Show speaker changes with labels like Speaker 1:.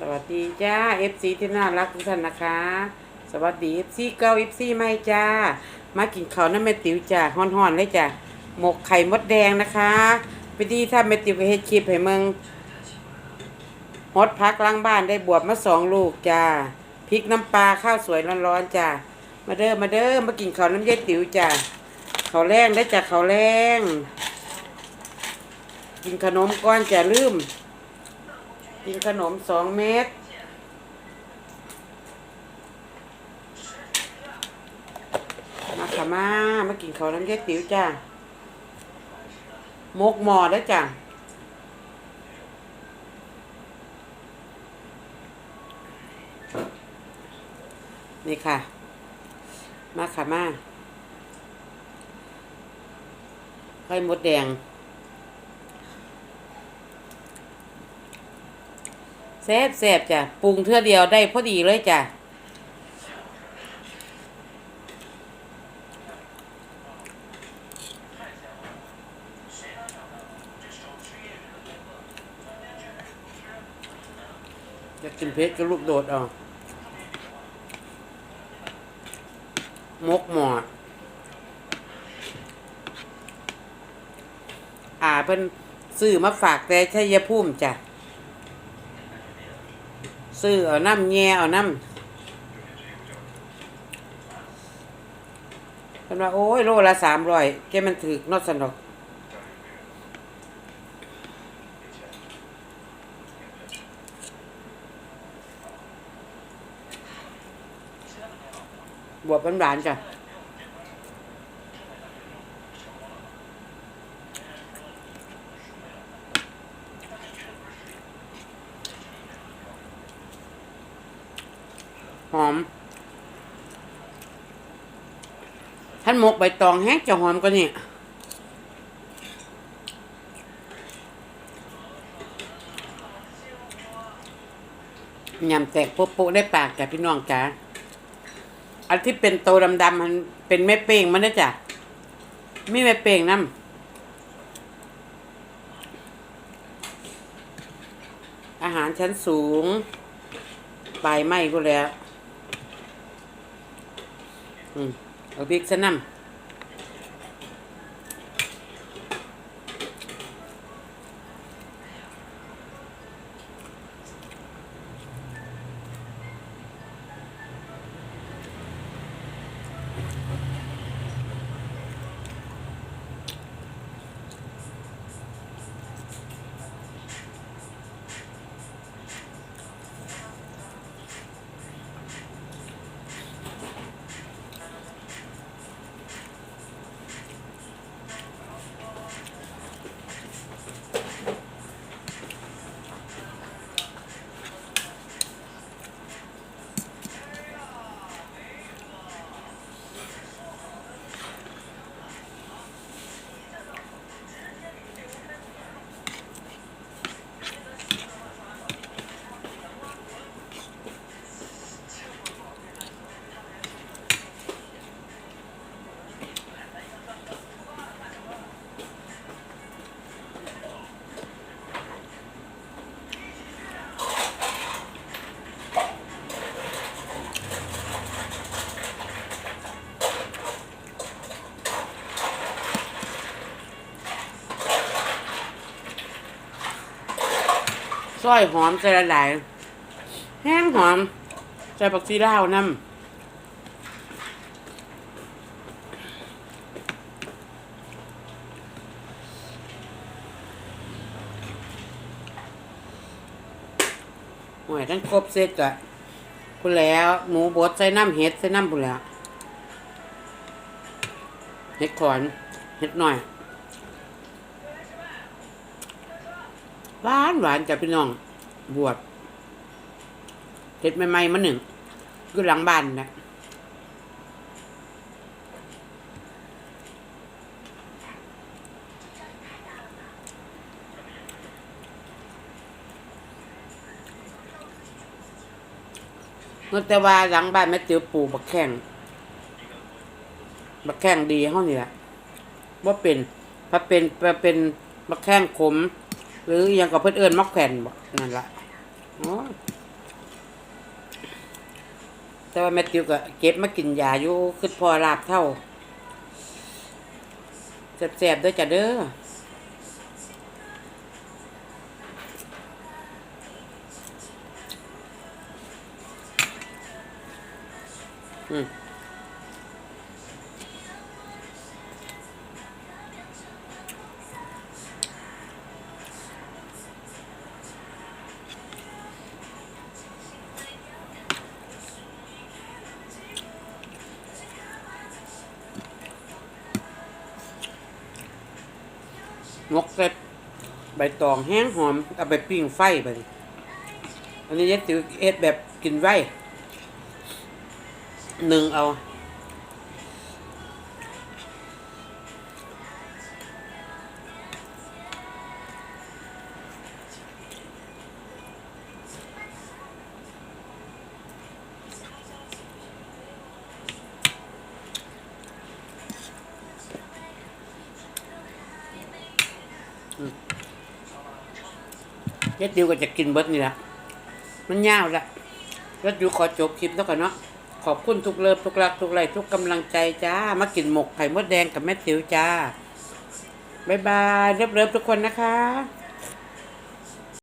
Speaker 1: สวัสดีจ้า FC ที่น่ารักทุกท่านนะคะ สวัสดี FC เก้า FC ใหม่จ้า มากินข้าวน้ำแม่ติ๋วจ้าฮ้อนๆเลยจ้าหมกไข่มดแดงนะคะไปดีถ้าแม่ติ๋วก็เฮ็ดคลิปให้มึงฮดพักล้างบ้านได้บวบมาสองลูกจ้าพริกน้ำปลาข้าวสวยร้อนๆจ้ามาเด้อมาเด้อมากินข้าวน้ำยายติ๋วจ้าข้าวแรงได้จ้าข้าวแรงกินขนมก้อนจะลืม กินขนมสองเม็ดมาค่ะมา มากินข้าน้ำเย็ดติ๋วจ้า มกหมอแล้วจ้ะนี่ค่ะ มาค่ะมาไข่มดแดง แซ่บแซ่บจ้ะปรุงเท่าเดียวได้พอดีเลยจ้ะจะกินเพชรก็ลูกโดดเอามกหมอดอ่าเพิ่นซื้อมาฝากแต่ชัยภูมิจ้ะ ซื้อเอาน้ำแง่เอาน้ำเป็นว่าโอ้ยโลละสามร้อยแกมันถือนอดสนอกบวบหวานๆจ้ะ หอมท่านหมกใบตองแห้งจะหอมกว่านี่ยำแตกโป๊ะๆได้ปากจ้ะพี่น้องจ๋าอันที่เป็นโตดำๆมันเป็นแม่เป้งมันนะจ้ะไมีแม่เป้งน้ำอาหารชั้นสูงปไหม้ก็แล้ว อืมเอาพริกซะน้ำ ซอยหอมใส่ละลายแห้งหอม ใส่ปักซีลาวน้ำหวยทั้งครบเสร็จกะคุณแล้วหมูบดใส่น้ำเห็ดใส่น้ำพุ่แล้วเห็ดขอนเห็ดหน่อย หวานหวานจ้ะพี่น้อง บวชเห็ดใหม่ๆมาหนึ่งอยู่หลังบ้านนะเมื่อแต่ว่าหลังบ้านแม่เตียวปลูกบักแข้งบักแข้งดีเท่านี้แหละว่าเป็นถ้าเป็นถ้าเป็นบักแข้งขม หรือยังกับเพื่อนเอื้อนมักแผ่นบ่นั่นละแต่ว่าแมทธิวก็เก็บมากินยาอยู่ขึ้นพอลาบเท่าแสบๆด้วยจ้ะเด้ออืม งกเก็จใบตองแห้งหอม เอาไปปิ้งไฟไปอันนี้ยัดติวเอ็ดแบบกินไว้หนึ่งเอา เจ๊ดิวก็จะกินเบิร์ดนี่แหละมันยาวละแล้วดิวขอจบคลิปแล้วกันเนาะขอบคุณทุกเลิฟทุกรักทุกไลทุกกำลังใจจ้า มากินหมกไข่มดแดงกับแม่ติ๋วจ้า บ๊ายบายเลิฟเลิฟทุกคนนะคะ